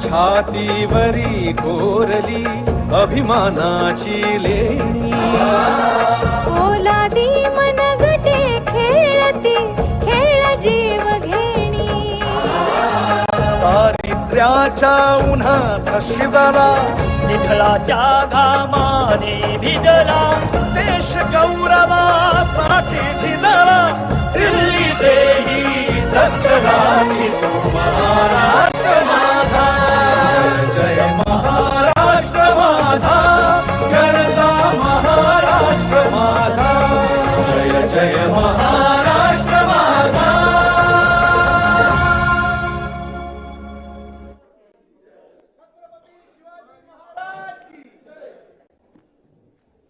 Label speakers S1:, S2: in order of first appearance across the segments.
S1: छातीवरी कोरली अभिमानाची लेणी.
S2: ओलादी मनगटे खेळती खेळ जीव घेणी.
S1: दारिद्र्याच्या उन्हात शिजला
S3: विठळाच्या घामाने भिजला
S1: देश गौरवासाठी झिजला दिल्लीचे ही दस्तराणी तो महाराष्ट्र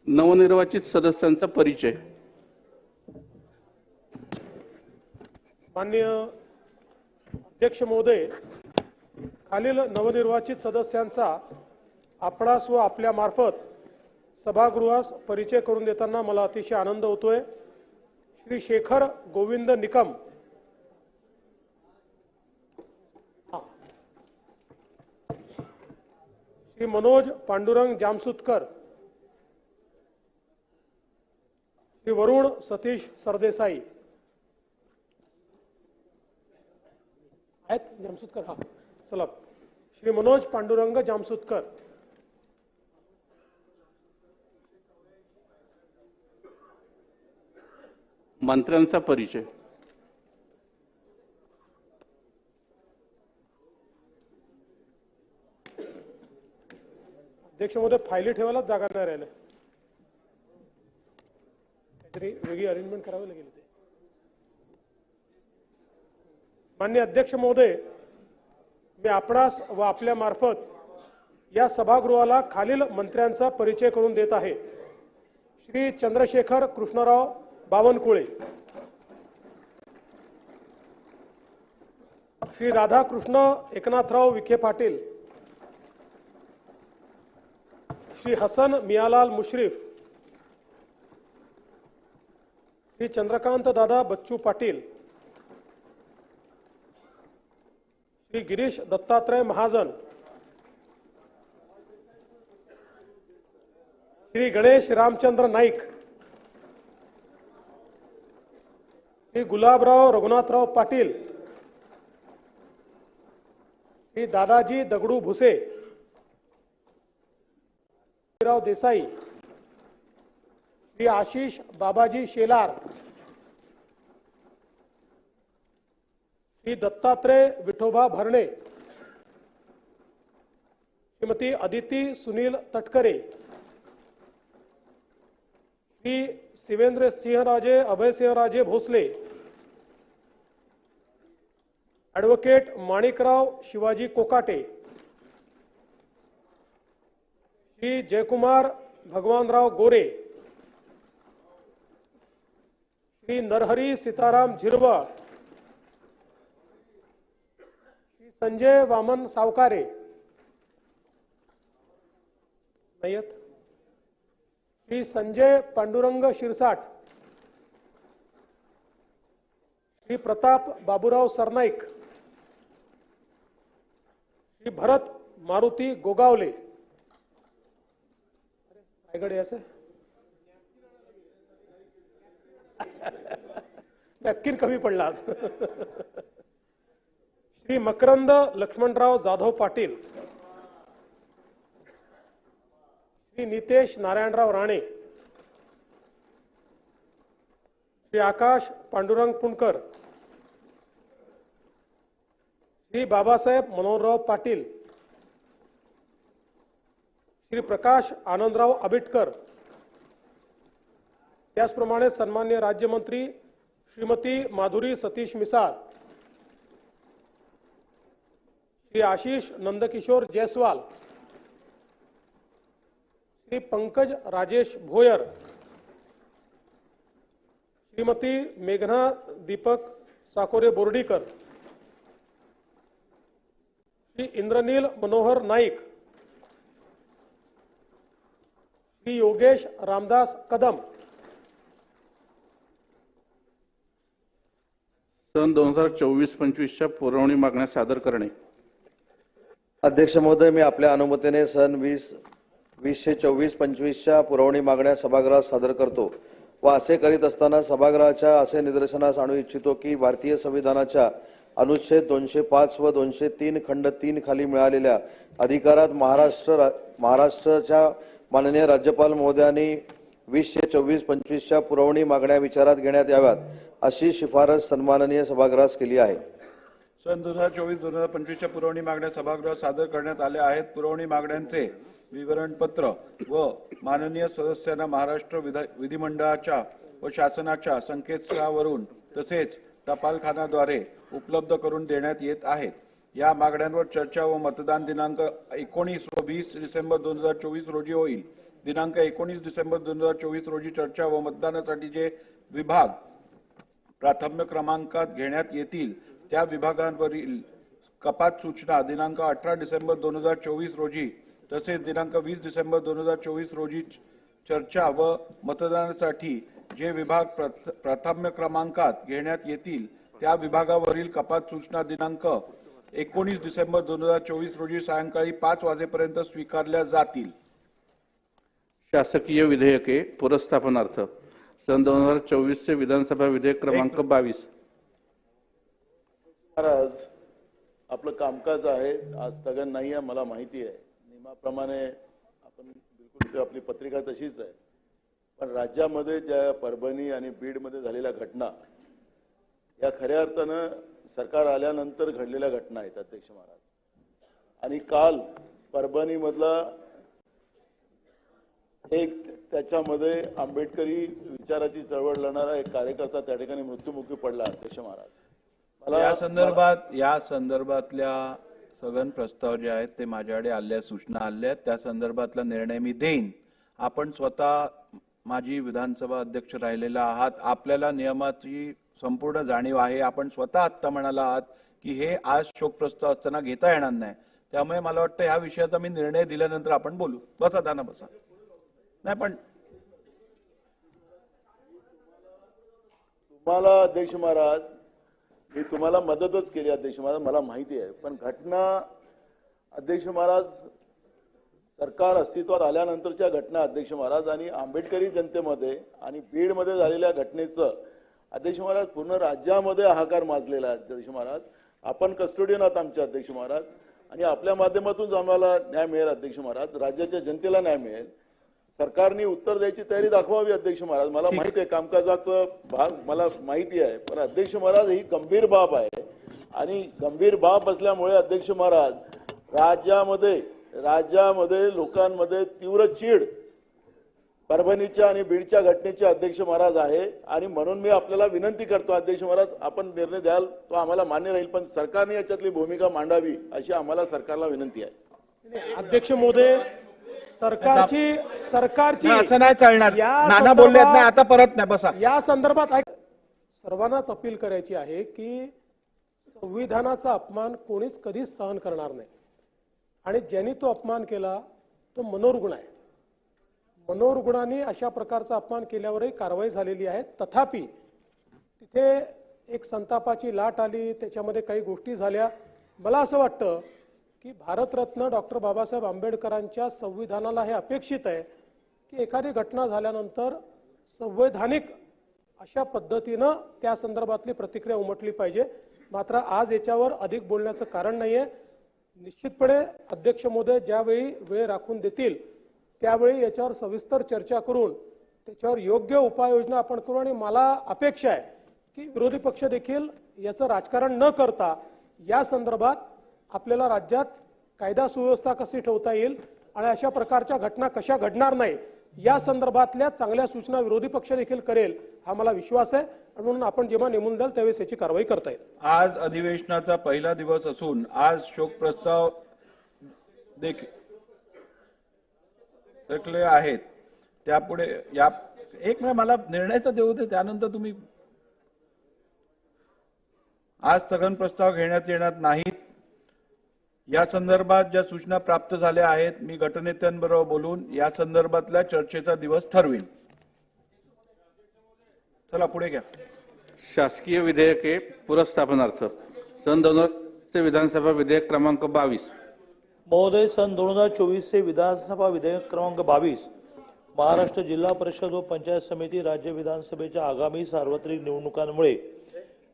S4: नवनिर्वाचित सदस्यांचा परिचय.
S5: माननीय अध्यक्ष महोदय खालील नवनिर्वाचित सदस्यांचा आपणास व आपल्यामार्फत सभागृहास परिचय करून देताना मला अतिशय आनंद होतोय. श्री शेखर गोविंद निकम. श्री मनोज पांडुरंग जामसुतकर. श्री वरुण सतीश सरदेसाई. आहेत जामसुतकर हा. चला. श्री मनोज पांडुरंग जामसुतकर।
S4: मंत्र्यांचा परिचय.
S5: अध्यक्ष महोदय फायली ठेवायलाच जागा नाही राहिल्या काहीतरी वेगळी अरेंजमेंट करावी लागेल ते मान्य अध्यक्ष महोदय मी आपणास व आपल्या मार्फत या सभागृहाला खालील मंत्र्यांचा परिचय करून देत आहे. श्री चंद्रशेखर कृष्णराव बावनकुळे. श्री राधाकृष्ण एकनाथराव विखे पाटील. श्री हसन मियालाल मुश्रीफ. श्री चंद्रकांत दादा बच्चू पाटील. श्री गिरीश दत्तात्रय महाजन श्री गणेश रामचंद्र नाईक श्री गुलाबराव रघुनाथराव पाटील श्री दादाजी दगडू भुसे राव देसाई श्री आशिष बाबाजी शेलार श्री दत्तात्रय विठोबा भरणे. श्रीमती अदिती सुनील तटकरे. श्री शिवेंद्र सिंहराजे अभयसिंहराजे भोसले. ॲडव्होकेट माणिकराव शिवाजी कोकाटे. श्री जयकुमार भगवानराव गोरे. श्री नरहरी सीताराम झिरवळ. संजय वामन सावकारे. नाही श्री संजय पांडुरंग शिरसाट. श्री प्रताप बाबूराव सरनाईक. श्री भरत मारुती गोगावले. रायगड याचं नक्कीन कमी पडला आज. श्री मकरंद लक्ष्मणराव जाधव पाटील श्री नितेश नारायणराव राणे श्री आकाश पांडुरंग पुणकर श्री बाबासाहेब मनोहरराव पाटील श्री प्रकाश आनंदराव आबिटकर त्याचप्रमाणे सन्मान्य राज्यमंत्री श्रीमती माधुरी सतीश मिसाळ श्री आशिष नंदकिशोर जयस्वाल श्री पंकज राजेश भोयर श्रीमती मेघना दीपक साकोरे बोर्डीकर श्री इंद्रनील मनोहर नाईक श्री योगेश रामदास कदम.
S4: सन दोन हजार चोवीस पंचवीसच्या पुरवणी मागण्या सादर करणे.
S6: अध्यक्ष महोदय मी आपल्या अनुमतीने सन वीस वीसशे चोवीस पंचवीसच्या पुरवणी मागण्या सभागृहात सादर करतो व असे करीत असताना सभागृहाच्या असे निदर्शनास आणू इच्छितो की भारतीय संविधानाच्या अनुच्छेद दोनशे पाच व दोनशे तीन खंड तीन खाली मिळालेल्या अधिकारात महाराष्ट्र महाराष्ट्राच्या माननीय राज्यपाल महोदयांनी वीसशे चोवीस पंचवीसच्या पुरवणी मागण्या विचारात घेण्यात याव्यात अशी शिफारस सन्माननीय सभागृहास केली आहे.
S7: सन दोन हजार चोवीस दोन हजार पंचवीसच्या पुरवणी मागण्या सभागृहात सादर करण्यात आल्या आहेत. पुरवणी मागण्यांचे विवरणपत्र व माननीय सदस्यांना महाराष्ट्र विधा विधिमंडळाच्या व शासनाच्या संकेतस्थळावरून तसेच टपालखानाद्वारे उपलब्ध करून देण्यात येत आहेत. या मागण्यांवर चर्चा व मतदान दिनांक एकोणीस व वीस डिसेंबर दोन हजार चोवीस रोजी होईल. दिनांक एकोणीस डिसेंबर दोन हजार चोवीस रोजी चर्चा व मतदानासाठी जे विभाग प्राथम्य क्रमांकात घेण्यात येतील त्या विभागांवरील कपात सूचना दिनांक अठरा डिसेंबर दोन हजार चोवीस रोजी तसेच दिनांक वीस डिसेंबर दोन हजार चोवीस रोजी चर्चा व मतदानासाठी जे विभाग प्रथ- प्राथम्य क्रमांकात घेण्यात येतील त्या विभागावरील कपात सूचना दिनांक एकोणीस डिसेंबर दोन हजार चोवीस रोजी सायंकाळी पाच वाजेपर्यंत स्वीकारल्या जातील.
S4: शासकीय विधेयके पुरस्थापनार्थ सन दोन हजार चोवीसचे विधानसभा विधेयक क्रमांक बावीस.
S8: महाराज आपलं कामकाज आहे आज स्थगन नाही आहे मला माहिती आहे. नियमाप्रमाणे आपण बिलकुल आपली पत्रिका तशीच आहे. पण राज्यामध्ये ज्या परभणी आणि बीडमध्ये झालेल्या घटना या खऱ्या अर्थानं सरकार आल्यानंतर घडलेल्या घटना आहेत अध्यक्ष महाराज. आणि काल परभणीमधला एक त्याच्यामध्ये आंबेडकरी विचाराची चळवळ लढणारा एक कार्यकर्ता त्या ठिकाणी मृत्युमुखी पडला अध्यक्ष महाराज.
S7: या संदर्भात या संदर्भातल्या सगळं प्रस्ताव जे आहेत ते माझ्याकडे आल्या सूचना आल्या त्या संदर्भातला निर्णय मी देईन. आपण स्वतः माजी विधानसभा अध्यक्ष राहिलेला आहात. आपल्याला नियमाची संपूर्ण जाणीव आहे. आपण स्वतः आत्ता म्हणाला आहात की हे आज शोक प्रस्ताव असताना घेता येणार नाही. त्यामुळे मला वाटतं ह्या विषयाचा मी निर्णय दिल्यानंतर आपण बोलू. बसा दाना बसा. नाही पण
S8: तुम्हाला अध्यक्ष महाराज मी तुम्हाला मदतच केली अध्यक्ष महाराज मला माहिती आहे. पण घटना अध्यक्ष महाराज सरकार अस्तित्वात आल्यानंतरच्या घटना अध्यक्ष महाराज आणि आंबेडकरी जनतेमध्ये आणि बीडमध्ये झालेल्या घटनेचं अध्यक्ष महाराज पूर्ण राज्यामध्ये हाहाकार माजलेला आहे अध्यक्ष महाराज. आपण कस्टोडियन आहात आमचे अध्यक्ष महाराज. आणि आपल्या माध्यमातून आम्हाला न्याय मिळेल अध्यक्ष महाराज. राज्याच्या जनतेला न्याय मिळेल. सरकारने उत्तर द्यायची तयारी दाखवावी अध्यक्ष महाराज. मला माहिती आहे कामकाजाचं भाग मला माहिती आहे. पण अध्यक्ष महाराज ही गंभीर बाब आहे. आणि गंभीर बाब असल्यामुळे अध्यक्ष महाराज राज्यामध्ये राज्यामध्ये लोकांमध्ये तीव्र चीड परभणीच्या आणि बीडच्या घटनेचे अध्यक्ष महाराज आहे. आणि म्हणून मी आपल्याला विनंती करतो अध्यक्ष महाराज आपण निर्णय द्याल तो आम्हाला मान्य राहील. पण सरकारने याच्यातली भूमिका मांडावी अशी आम्हाला सरकारला विनंती आहे.
S5: अध्यक्ष महोदय सरकारची सरकारची
S7: असं नाही चालणार. नाना बोलले नाही आता परत नाही बसा.
S5: या संदर्भात सर्वांनाच अपील करायची आहे की संविधानाचा अपमान कोणीच कधीच सहन करणार नाही. आणि ज्यांनी तो अपमान केला तो मनोरुग्ण आहे. मनोरुग्णांनी अशा प्रकारचा अपमान केल्यावरही कारवाई झालेली आहे. तथापि तिथे एक संतापाची लाट आली त्याच्यामध्ये काही गोष्टी झाल्या. मला असं वाटतं की भारतरत्न डॉक्टर बाबासाहेब आंबेडकरांच्या संविधानाला हे अपेक्षित आहे की एखादी घटना झाल्यानंतर संवैधानिक अशा पद्धतीनं त्या संदर्भातली प्रतिक्रिया उमटली पाहिजे. मात्र आज याच्यावर अधिक बोलण्याचं कारण नाही आहे निश्चितपणे अध्यक्ष महोदय ज्यावेळी वेळ राखून देतील त्यावेळी याच्यावर सविस्तर चर्चा करून त्याच्यावर योग्य उपाययोजना आपण करू. आणि मला अपेक्षा आहे की विरोधी पक्ष देखील याचं राजकारण न करता या संदर्भात आपल्याला राज्यात कायदा सुव्यवस्था कशी ठेवता येईल आणि अशा प्रकारच्या घटना कशा घडणार नाही या संदर्भातल्या चांगल्या सूचना विरोधी पक्ष देखील करेल हा मला विश्वास आहे. आणि म्हणून आपण जेव्हा नेमून द्याल त्यावेळेस याची कारवाई करता येईल.
S7: आज अधिवेशनाचा पहिला दिवस असून आज शोक प्रस्ताव देखील देखले आहेत. त्यापुढे या एक मिनिट मला निर्णयचा देऊ दे त्यानंतर तुम्ही आज स्थगन प्रस्ताव घेण्यात येणार नाहीत. या संदर्भात ज्या सूचना प्राप्त झाल्या आहेत मी गटनेत्यांबरोबर बोलून या संदर्भातल्या चर्चेचा दिवस ठरवीन. चला पुढे घ्या.
S4: शासकीय विधेयके पुरस्थापनार्थ. सन दोन हजारचे विधानसभा विधेयक क्रमांक बावीस.
S9: महोदय सन दोन हजार चोवीसचे विधानसभा विधेयक क्रमांक बावीस. महाराष्ट्र जिल्हा परिषद व पंचायत समिती राज्य विधानसभेच्या आगामी सार्वत्रिक निवडणुकांमुळे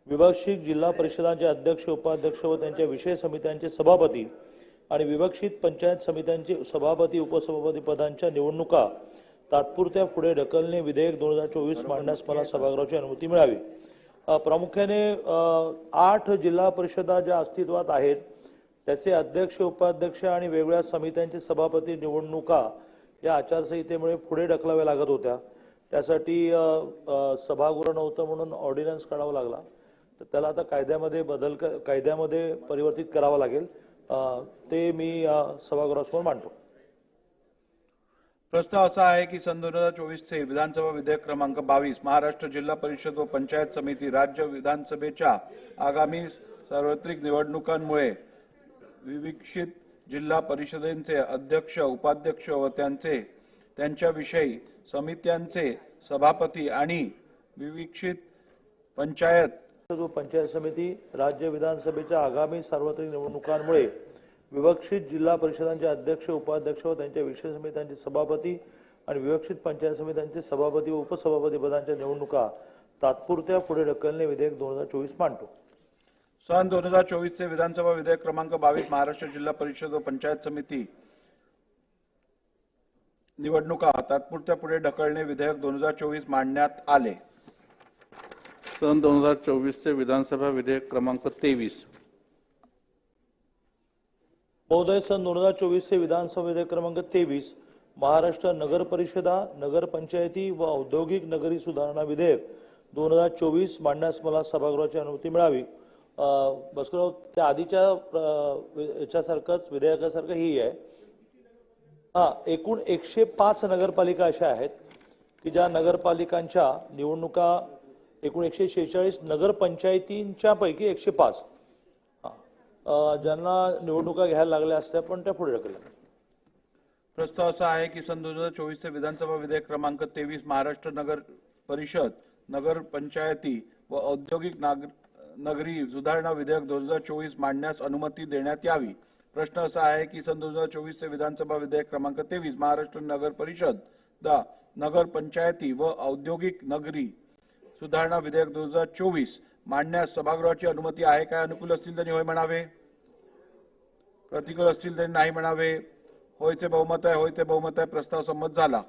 S9: विवक्षित जिल्हा परिषदांचे अध्यक्ष उपाध्यक्ष व त्यांच्या विषय समित्यांचे सभापती आणि विभक्षित पंचायत समित्यांचे सभापती उपसभापती पदांच्या निवडणुका तात्पुरत्या पुढे ढकलणे विधेयक दोन हजार चोवीस मांडण्यास मला सभागृहाची अनुमती मिळावी. प्रामुख्याने आठ जिल्हा परिषदा ज्या अस्तित्वात आहेत त्याचे अध्यक्ष उपाध्यक्ष आणि वेगवेगळ्या समित्यांचे सभापती निवडणुका या आचारसंहितेमुळे पुढे ढकलाव्या लागत होत्या. त्यासाठी सभागृह नव्हतं म्हणून ऑर्डिनन्स काढावा लागला. तर त्याला आता कायद्यामध्ये बदल कायद्यामध्ये परिवर्तित करावं लागेल. ते मी सभागृहासमोर मांडतो.
S7: प्रस्ताव असा आहे की सन दोन हजार चोवीसचे विधानसभा विधेयक क्रमांक बावीस महाराष्ट्र जिल्हा परिषद व पंचायत समिती राज्य विधानसभेच्या आगामी सार्वत्रिक निवडणुकांमुळे विविक्षित जिल्हा परिषदेचे अध्यक्ष उपाध्यक्ष व त्यांचे त्यांच्याविषयी समित्यांचे सभापती आणि विविक्षित पंचायत
S9: जो पंचायत समिती राज्य विधानसभेच्या आगामी सार्वत्रिक निवडणुकांमुळे विवक्षित जिल्हा परिषदांचे अध्यक्ष उपाध्यक्ष व त्यांच्या विषय समित्यांचे सभापती आणि विवक्षित पंचायत समित्यांचे सभापती व उपसभापती पदांच्या निवडणुका तात्पुरत्या पुढे ढकलणे विधेयक दोन हजार चोवीस मांडतो.
S7: सन दोन हजार चोवीसचे विधानसभा विधेयक क्रमांक बावीस महाराष्ट्र जिल्हा परिषद व पंचायत समिती निवडणुका तात्पुरत्या पुढे ढकलणे विधेयक दोन हजार चोवीस मांडण्यात आले.
S4: सन दोन हजार चोवीसचे विधानसभा विधेयक क्रमांक तेवीस.
S9: महोदय सन दोन हजार चोवीसचे विधानसभा विधेयक क्रमांक तेवीस महाराष्ट्र नगर परिषदा नगर पंचायती व औद्योगिक नगरी सुधारणा विधेयक दोन हजार चोवीस मांडण्यास मला सभागृहाची अनुमती मिळावी. अं, त्या आधीच्या याच्यासारखंच विधेयकासारखं ही आहे. हा एकूण एकशे पाच नगरपालिका अशा आहेत की ज्या नगरपालिकांच्या निवडणुका एकूण एकशे शेहेचाळीस नगरपंचायतींच्या पैकी एकशे पाच. ज्यांना निवडणुका घ्यायला लागल्या असत्या पण त्या पुढे ढकलल्या.
S7: प्रस्ताव असा आहे की सन दोन हजार चोवीसचे विधानसभा विधेयक क्रमांक तेवीस महाराष्ट्र नगर परिषद नगर पंचायती व औद्योगिक नाग नगरी सुधारणा विधेयक दोन हजार चोवीस मांडण्यास अनुमती देण्यात यावी. प्रश्न असा आहे की सन दोन हजार चोवीसचे विधानसभा विधेयक क्रमांक तेवीस महाराष्ट्र नगर परिषद दा नगर पंचायती व औद्योगिक नगरी सुधारणा विधेयक दोन हजार चोवीस मांडण्यास सभागृहाची अनुमती आहे काय? अनुकूल असतील त्यांनी होय म्हणावे. प्रतिकूल असतील त्यांनी नाही म्हणावे. होयचे बहुमत आहे होयचे बहुमत आहे प्रस्ताव संमत झाला.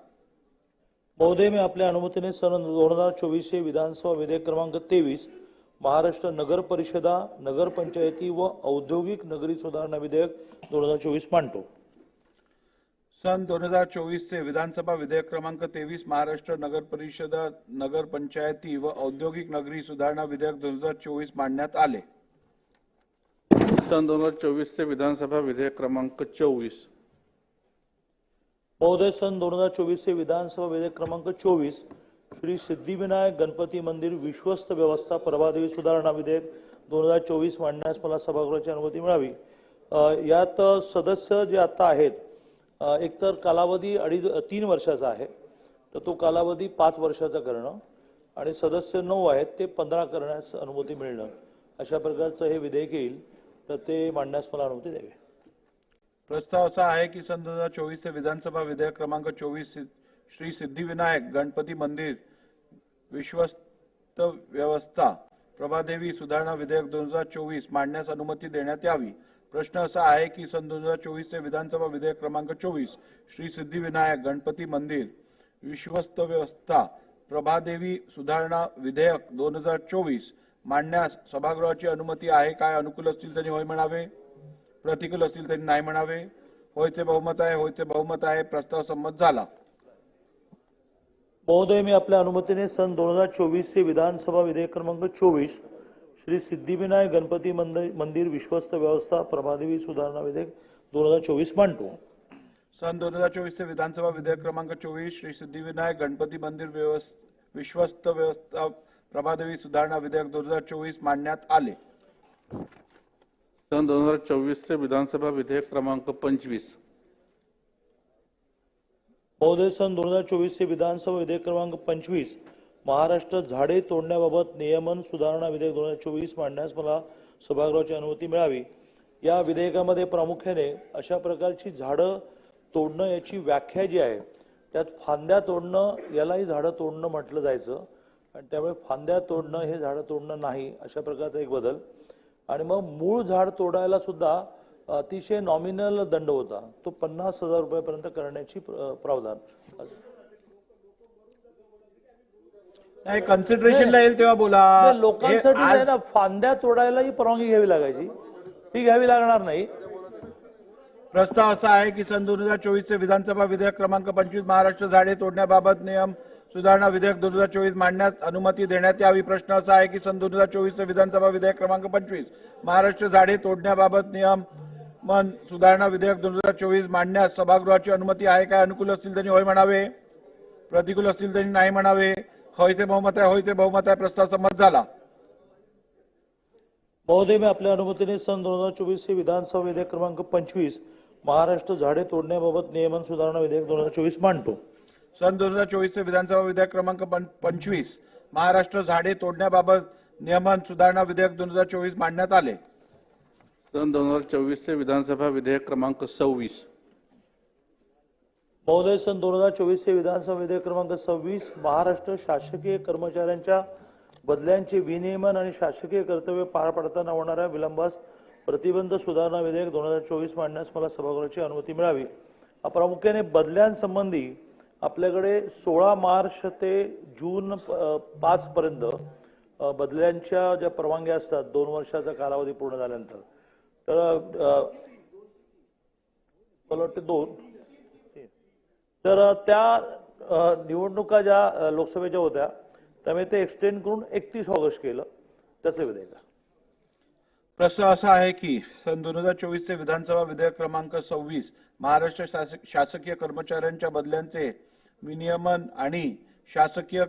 S9: महोदय मी आपल्या अनुमतीने सन दोन हजार चोवीसचे विधानसभा विधेयक क्रमांक तेवीस महाराष्ट्र नगर परिषदा नगर पंचायती व औद्योगिक नगरी सुधारणा विधेयक दोन हजार चोवीस मांडतो.
S7: सन दोन हजार चोवीसचे विधानसभा विधेयक क्रमांक तेवीस महाराष्ट्र नगर परिषदा नगर पंचायती व औद्योगिक नगरी सुधारणा विधेयक दोन हजार चोवीस मांडण्यात आले.
S4: सन दोन हजार चोवीसचे विधानसभा विधेयक क्रमांक चोवीस.
S9: महोदय सन दोन हजार चोवीसचे विधानसभा विधेयक क्रमांक चोवीस श्री सिद्धिविनायक गणपती मंदिर विश्वस्त व्यवस्था प्रभादेवी सुधारणा विधेयक दोन हजार चोवीस मांडण्यास मला सभागृहाची अनुमती मिळावी. यात सदस्य जे आता आहेत एकतर कालावधी अडीच तीन वर्षाचा आहे. तर तो कालावधी पाच वर्षाचा करणं आणि सदस्य नऊ आहेत ते पंधरा करण्यास अनुमती मिळणं. अशा प्रकारचं हे विधेयक येईल. तर ते मांडण्यास मला अनुमती द्यावी.
S7: प्रस्ताव असा आहे की सन दोन हजार चोवीसचे विधानसभा विधेयक क्रमांक चोवीस श्री सिद्धिविनायक गणपती मंदिर विश्वस्त व्यवस्था प्रभादेवी सुधारणा विधेयक दोन हजार चोवीस मांडण्यास अनुमती देण्यात यावी. प्रश्न असा आहे की सन दोन हजार चोवीसचे विधानसभा विधेयक क्रमांक चोवीस श्री सिद्धिविनायक गणपती मंदिर विश्वस्त व्यवस्था प्रभादेवी सुधारणा विधेयक दोन हजार चोवीस मांडण्यास सभागृहाची अनुमती आहे काय? अनुकूल असतील त्यांनी होय म्हणावे. प्रतिकूल असतील त्यांनी नाही म्हणावे. होयचे बहुमत आहे होयचे बहुमत आहे. प्रस्ताव संमत झाला.
S9: महोदय मी आपल्या अनुमतीने सन दोन हजार चोवीसचे विधानसभा विधेयक क्रमांक चोवीस श्री सिद्धिविनायक गणपती मंदिर मंदिर विश्वस्त व्यवस्था प्रभादेवी सुधारणा विधेयक दोन हजार चोवीस मांडतो.
S7: सन दोन हजार चोवीसचे विधानसभा विधेयक क्रमांक चोवीस श्री सिद्धिविनायक गणपती मंदिर व्यवस- विश्वस्त व्यवस्था प्रभादेवी सुधारणा विधेयक दोन हजार चोवीस मांडण्यात आले.
S4: सन दोन हजार चोवीसचे विधानसभा विधेयक क्रमांक पंचवीस.
S9: महोदय सन दोन हजार चोवीसचे विधानसभा विधेयक क्रमांक पंचवीस महाराष्ट्र झाडे तोडण्याबाबत नियमन सुधारणा विधेयक दोन हजार चोवीस मांडण्यास मला सभागृहाची अनुमती मिळावी. या विधेयकामध्ये प्रामुख्याने अशा प्रकारची झाडं तोडणं याची व्याख्या जी आहे त्यात फांद्या तोडणं यालाही झाडं तोडणं म्हटलं जायचं. आणि त्यामुळे फांद्या तोडणं हे झाडं तोडणं नाही अशा प्रकारचा एक बदल. आणि मग मूळ झाड तोडायला सुद्धा अतिशय नॉमिनल दंड होता. तो पन्नास हजार रुपयापर्यंत करण्याची प्र- प्रावधान.
S7: नाही कन्सिडरेशनला येईल तेव्हा बोला.
S9: नाही, लोकांसाठी
S7: हे आज-
S9: ना फांद्या तोडायलाही परवानगी घ्यावी लागायची. ती घ्यावी लागणार नाही.
S7: प्रस्ताव असा आहे की सन दोन हजार चोवीसचे विधानसभा विधेयक क्रमांक पंचवीस महाराष्ट्र झाडे तोडण्याबाबत नियम सुधारणा विधेयक दोन हजार चोवीस मांडण्यास अनुमती देण्यात यावी. प्रश्न असा आहे की सन दोन हजार चोवीसचे विधानसभा विधेयक क्रमांक पंचवीस महाराष्ट्र झाडे तोडण्याबाबत नियम मन सुधारणा विधेयक दोन हजार चोवीस मांडण्यास सभागृहाची अनुमती आहे काय? अनुकूल असतील त्यांनी होय म्हणावे. प्रतिकूल असतील त्यांनी नाही म्हणावे. होय ते बहुमत आहे होय ते बहुमत आहे प्रस्ताव संमत झाला.
S9: महोदय मी आपल्या अनुमतीने सन दोन हजार चोवीस हे विधानसभा विधेयक क्रमांक पंचवीस महाराष्ट्र झाडे तोडण्याबाबत नियमन सुधारणा विधेयक दोन हजार चोवीस मांडतो.
S7: सन दोन हजार चोवीसचे विधानसभा विधेयक क्रमांक पंचवीस महाराष्ट्र झाडे तोडण्याबाबत नियमन सुधारणा विधेयक दोन हजार चोवीस मांडण्यात आले.
S4: सन दोन हजार चोवीसचे विधानसभा विधेयक क्रमांक सव्वीस.
S9: महोदय सन दोन हजार चोवीसचे विधानसभा विधेयक क्रमांक सव्वीस महाराष्ट्र शासकीय कर्मचाऱ्यांच्या बदल्यांचे विनियमन आणि शासकीय कर्तव्य पार पाडताना होणाऱ्या विलंबास प्रतिबंध सुधारणा विधेयक दोन हजार चोवीस मांडण्यास मला सभागृहाची अनुमती मिळावी. प्रामुख्याने बदल्यांसंबंधी आपल्याकडे सोळा मार्च ते जून पाच पर्यंत बदल्यांच्या ज्या परवानग्या असतात दोन वर्षाचा कालावधी पूर्ण झाल्यानंतर. तर मला वाटते दोन. तर त्या निवडणुका ज्या लोकसभेच्या होत्या त्यामुळे ते एक्सटेंड करून एकतीस ऑगस्ट केलं. त्याचं विधेयक
S7: प्रश्न असा आहे की सन दोन हजार चोवीसचे विधानसभा विधेयक क्रमांक सव्वीस महाराष्ट्र शासक- शासकीय कर्मचाऱ्यांच्या बदल्यांचे विनियमन आणि शासकीय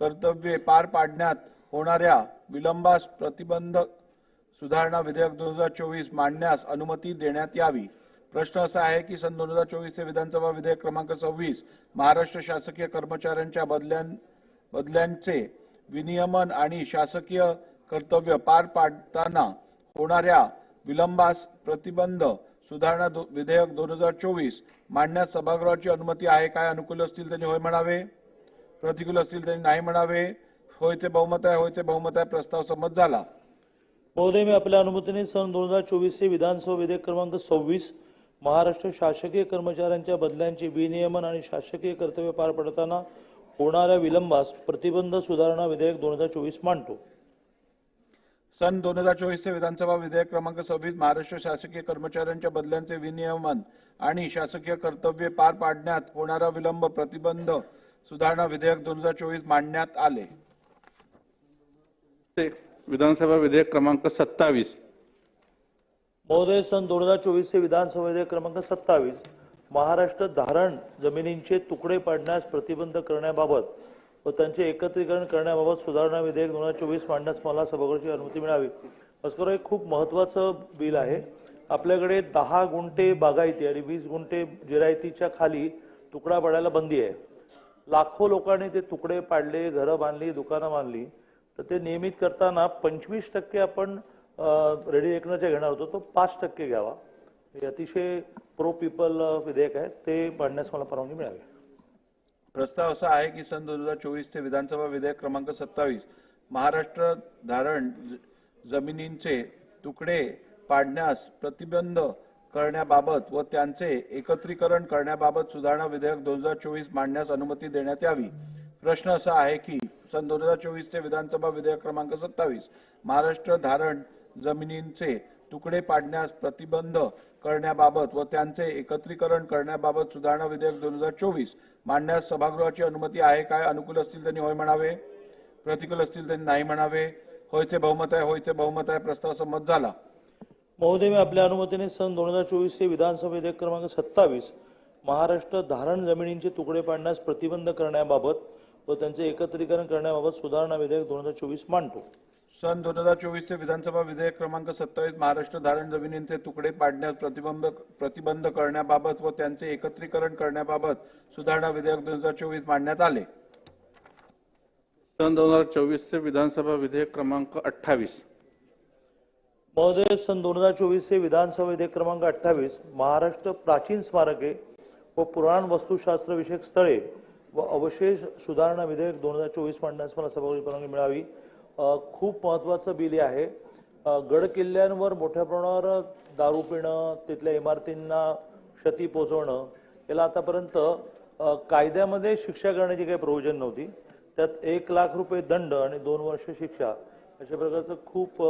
S7: कर्तव्ये पार पाडण्यात होणाऱ्या विलंबास प्रतिबंध सुधारणा विधेयक दोन हजार चोवीस मांडण्यास अनुमती देण्यात यावी. प्रश्न असा आहे की सन दोन हजार चोवीसचे विधानसभा विधेयक क्रमांक सव्वीस महाराष्ट्र शासकीय कर्मचाऱ्यांच्या बदल्यां बदल्यांचे विनियमन आणि शासकीय कर्तव्य पार पाडताना होणाऱ्या विलंबास प्रतिबंध सुधारणा दो- विधेयक दोन हजार चोवीस मांडण्यास सभागृहाची अनुमती आहे काय? अनुकूल असतील त्यांनी होय म्हणावे. प्रतिकूल असतील त्यांनी नाही म्हणावे. होय ते बहुमत आहे होय ते बहुमत आहे प्रस्ताव संमत झाला.
S9: महोदय मी आपल्या अनुमतीने सन दोन हजार चोवीस हे विधानसभा विधेयक क्रमांक सव्वीस महाराष्ट्र शासकीय कर्मचाऱ्यांच्या बदल्यांचे विनियमन आणि शासकीय कर्तव्य पार पडताना होणाऱ्या विलंबास प्रतिबंध सुधारणा विधेयक दोन हजार चोवीस मांडतो.
S7: सन दोन हजार चोवीसचे विधानसभा विधेयक क्रमांक सव्वीस महाराष्ट्र शासकीय कर्मचाऱ्यांच्या बदल्यांचे विनियमन आणि शासकीय कर्तव्ये पार पाडण्यात होणारा विलंब प्रतिबंध सुधारणा विधेयक दोन हजार चोवीस मांडण्यात आले.
S4: ते विधानसभा विधेयक क्रमांक सत्तावीस.
S9: महोदय सन दोन हजार चोवीस विधानसभेचे विधानसभा विधेयक क्रमांक सत्तावीस. महाराष्ट्र धारण जमिनींचे तुकडे पाडण्यास प्रतिबंध करण्याबाबत व त्यांचे एकत्रीकरण करण्याबाबत सुधारणा विधेयक दोन हजार चोवीस मांडण्यास मला सभागृहाची अनुमती मिळावी. अस्कर हे खूप महत्वाचं बिल आहे. आपल्याकडे दहा गुंठे बागायती आणि वीस गुंठे जिरायतीच्या खाली तुकडा पाडायला बंदी आहे. लाखो लोकांनी ते तुकडे पाडले घरं बांधली दुकानं बांधली. तर ते नियमित करताना पंचवीस टक्के आपण रेडी एकनाच्या घेणार होतो. तो पाच टक्के घ्यावा. हे अतिशय प्रो पीपल विधेयक आहे. ते मांडण्यास मला परवानगी मिळावी.
S7: प्रस्ताव असा आहे की सन दोन हजार चोवीसचे विधानसभा विधेयक क्रमांक सत्तावीस महाराष्ट्र धारण ज- जमिनींचे तुकडे पाडण्यास प्रतिबंध करण्याबाबत व त्यांचे एकत्रीकरण करण्याबाबत सुधारणा विधेयक दोन हजार चोवीस मांडण्यास अनुमती देण्यात यावी. प्रश्न असा आहे की सन दोन हजार चोवीसचे विधानसभा विधेयक क्रमांक सत्तावीस महाराष्ट्र धारण जमिनींचे तुकडे पाडण्यास प्रतिबंध करण्याबाबत व त्यांचे एकत्रीकरण करण्याबाबत सुधारणा विधेयक दोन हजार चोवीस मांडण्यास सभागृहाची अनुमती आहे काय? अनुकूल असतील त्यांनी होय म्हणावे? प्रतिकूल असतील त्यांनी नाही म्हणावे? होयचे बहुमत आहे होयचे बहुमत आहे प्रस्ताव संमत झाला.
S9: महोदय मी आपल्या अनुमतीने सन दोन हजार चोवीस हे विधानसभा विधेयक क्रमांक सत्तावीस महाराष्ट्र धारण जमिनींचे तुकडे पाडण्यास प्रतिबंध करण्याबाबत व त्यांचे एकत्रीकरण करण्याबाबत सुधारणा विधेयक दोन हजार चोवीस मांडतो.
S7: सन दोन हजार चोवीसचे विधानसभा विधेयक क्रमांक सत्तावीस महाराष्ट्र धारण जमिनींचे तुकडे पाडण्यास प्रतिबंध प्रतिबंध करण्याबाबत व त्यांचे एकत्रीकरण करण्याबाबत सुधारणा विधेयक दोन हजार चोवीस मांडण्यात आले.
S4: सन दोन हजार चोवीसचे विधानसभा विधेयक क्रमांक अठ्ठावीस.
S9: महोदय सन दोन हजार चोवीसचे विधानसभा विधेयक क्रमांक अठ्ठावीस महाराष्ट्र प्राचीन स्मारके व पुराण वस्तुशास्त्र विषयक स्थळे व अवशेष सुधारणा विधेयक दोन हजार चोवीस मांडण्यास मला सभागृही परवानगी मिळावी. खूप महत्वाचं बिल आहे. गड किल्ल्यांवर मोठ्या प्रमाणावर दारू पिणं तिथल्या इमारतींना क्षती पोचवणं याला आतापर्यंत कायद्यामध्ये शिक्षा करण्याची काही प्रोव्हिजन नव्हती. त्यात एक लाख रुपये दंड आणि दोन वर्ष शिक्षा अशा प्रकारचं खूप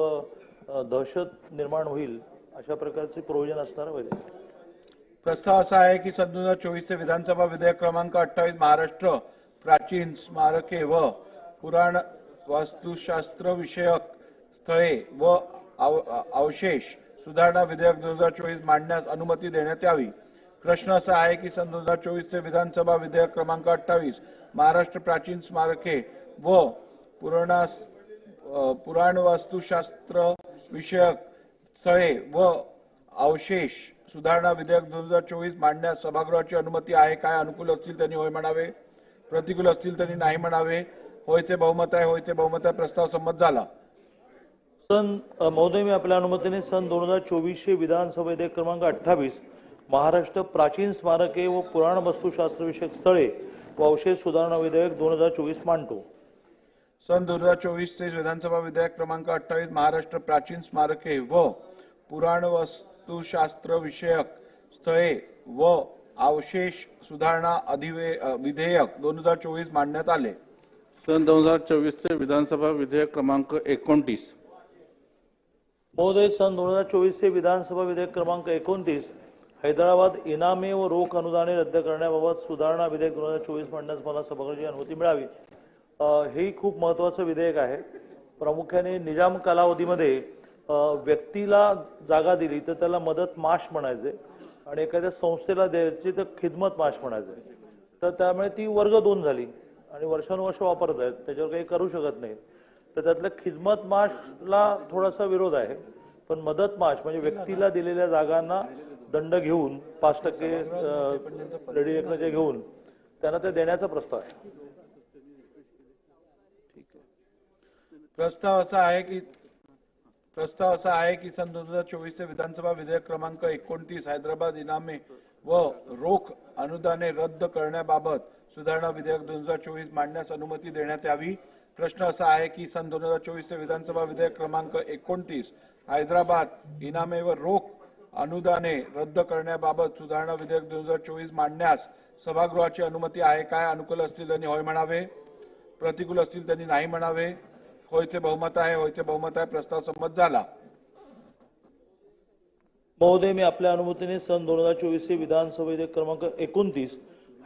S9: दहशत निर्माण होईल अशा प्रकारचे प्रोव्हिजन असणारं पाहिजे
S7: प्रस्ताव असा आहे की सन दोन हजार चोवीसचे विधानसभा विधेयक क्रमांक अठ्ठावीस महाराष्ट्र प्राचीन स्मारके व पुराण वास्तुशास्त्र विषयक स्थळे व आव अवशेष सुधारणा विधेयक दोन हजार चोवीस मांडण्यास अनुमती देण्यात यावी. प्रश्न असा आहे की सन दोन हजार चोवीसचे विधानसभा विधेयक क्रमांक अठ्ठावीस महाराष्ट्र प्राचीन स्मारके व पुराणास पुराण वास्तुशास्त्र विषयक स्थळे व अवशेष सुधारणा विधेयक दोन हजार चोवीस मांडण्यास सभागृहाची अनुमती आहे काय अनुकूल असतील त्यांनी होय म्हणावे? प्रतिकूल असतील त्यांनी नाही म्हणावे? होयचे बहुमत आहे होयचे बहुमत आहे प्रस्ताव संमत झाला.
S9: सन महोदय मी आपल्या अनुमतीने सन दोन हजार चोवीसशे विधानसभा विधेयक क्रमांक अठ्ठावीस महाराष्ट्र प्राचीन स्मारके व पुराण वस्तुशास्त्र विषयक स्थळे व अवशेष सुधारणा विधेयक दोन हजार चोवीस मांडतो.
S7: सन दोन हजार चोवीस चे विधानसभा विधेयक क्रमांक अठ्ठावीस महाराष्ट्र प्राचीन स्मारके व पुराण वास्तुशास्त्र विषयक स्थळे व अवशेष सुधारणा अधिवे विधेयक दोन हजार चोवीस मांडण्यात आले.
S4: सन दोन हजार चोवीसचे विधानसभा विधेयक क्रमांक एकोणतीस.
S9: महोदय सन दोन हजार चोवीसचे विधानसभा विधेयक क्रमांक एकोणतीस हैदराबाद इनामे व रोख अनुदाने रद्द करण्याबाबत सुधारणा विधेयक दोन हजार चोवीस मांडण्यास मला सभागृहाची अनुमती मिळावी. हे हेही खूप महत्त्वाचं विधेयक आहे. प्रामुख्याने निजाम कालावधीमध्ये व्यक्तीला जागा दिली तर त्याला मदत माश म्हणायचे आणि एखाद्या संस्थेला द्यायची तर खिदमत माश म्हणायचे. तर त्यामुळे ती वर्ग दोन झाली. आणि वर्षानुवर्ष वापरत आहेत त्याच्यावर काही करू शकत नाही. तर त्यातल्या खिदमत माशला थोडासा विरोध आहे पण मदत माश म्हणजे व्यक्तीला दिलेल्या जागांना दंड घेऊन पाच टक्के रेडी रेकनचे घेऊन त्यांना ते देण्याचा प्रस्ताव आहे.
S7: प्रस्ताव असा आहे की प्रस्ताव असा आहे की सन दोन हजार चोवीसचे विधानसभा विधेयक क्रमांक एकोणतीस हैदराबाद इनामे व रोख अनुदाने रद्द करण्याबाबत सुधारणा विधेयक दोन हजार चोवीस मांडण्यास अनुमती देण्यात यावी. प्रश्न असा आहे की सन दोन हजार चोवीसचे विधानसभा विधेयक क्रमांक एकोणतीस हैदराबाद इनामे व रोख अनुदाने रद्द करण्याबाबत सुधारणा विधेयक दोन हजार चोवीस मांडण्यास सभागृहाची अनुमती आहे काय? अनुकूल असतील त्यांनी होय म्हणावे. प्रतिकूल असतील त्यांनी नाही म्हणावे. होयचे बहुमत आहे होयचे बहुमत आहे प्रस्ताव संमत झाला.
S9: महोदय मी आपल्या अनुमतीने सन दोन हजार चोवीसचे विधानसभा विधेयक क्रमांक एकोणतीस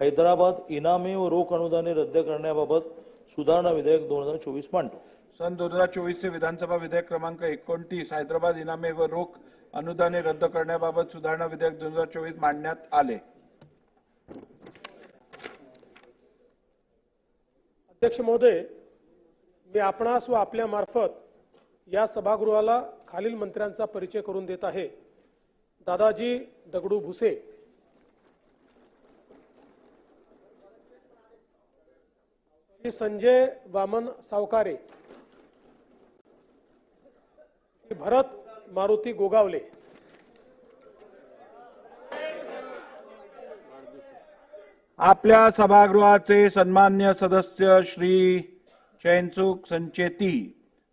S9: हैदराबाद इनामे व रोख अनुदाने रद्द करण्याबाबत सुधारणा विधेयक दोन हजार चोवीस मांडतो.
S7: सन दोन हजार चोवीसचे विधानसभा विधेयक क्रमांक एकोणतीस हैदराबाद इनामे व रोख अनुदाने रद्द करण्याबाबत सुधारणा विधेयक दोन हजार चोवीस मांडण्यात आले.
S5: अध्यक्ष महोदय मी आपणास व आपल्या मार्फत या सभागृहाला खालील मंत्र्यांचा परिचय करून देत आहे. दादाजी दगडू भुसे. श्री संजय वामन सावकारे. श्री भरत मारुती गोगावले.
S7: आपल्या सभागृहाचे सन्मान्य सदस्य श्री चैनचुक संचेती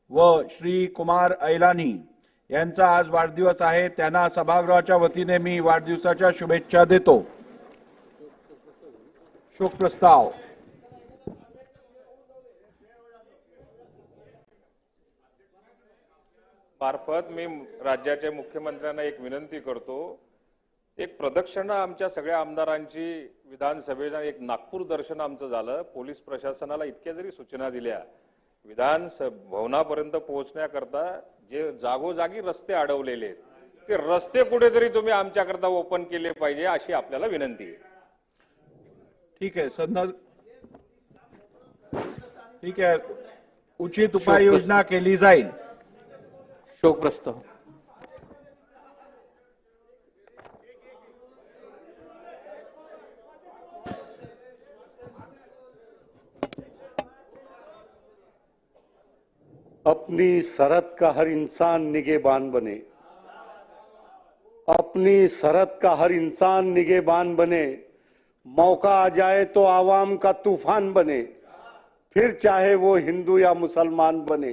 S7: व श्री कुमार ऐलानी. यांचा आज वाढदिवस आहे. त्यांना सभागृहाच्या वतीने मी वाढदिवसाच्या शुभेच्छा देतो. शोक प्रस्ताव.
S10: मार्फत मी राज्याच्या मुख्यमंत्र्यांना एक विनंती करतो. एक प्रदक्षिणा आमच्या सगळ्या आमदारांची विधानसभेला एक नागपूर दर्शन आमचं झालं. पोलीस प्रशासनाला इतक्या जरी सूचना दिल्या विधान भवनापर्यंत पोहोचण्याकरता जे जागोजागी रस्ते अडवलेले आहेत ते रस्ते कुठेतरी तुम्ही आमच्याकरता ओपन केले पाहिजे अशी आपल्याला विनंती आहे.
S7: ठीक आहे संदर्भ ठीक आहे. उचित उपाययोजना केली जाईल.
S4: शोक
S11: अपनी सरहद का हर इंसान निगेबान बने। अपनी सरहद का हर इंसान निगेबान बने। मौका आ जाए तो आवाम का तूफ़ान बने। फिर चाहे वो हिंदू या मुसलमान बने।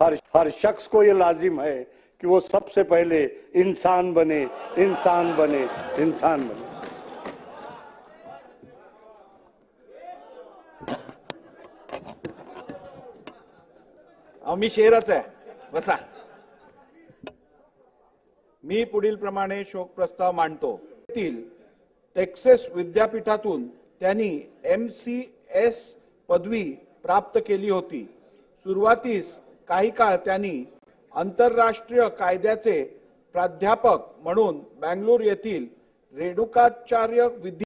S11: हर हर शख्स को ये लाजिम है कि वो सबसे पहले इंसान बने इंसान बने इंसान बने।
S7: अहो मी शेरच आहे. बसा. मी पुढील प्रमाणे शोक प्रस्ताव मांडतो. येथील टेक्सेस विद्यापीठातून त्यांनी एम सी एस पदवी प्राप्त केली होती. सुरुवातीस काही काळ त्यांनी आंतरराष्ट्रीय कायद्याचे प्राध्यापक म्हणून बँगलोर येथील रेणुकाचार्य विद्या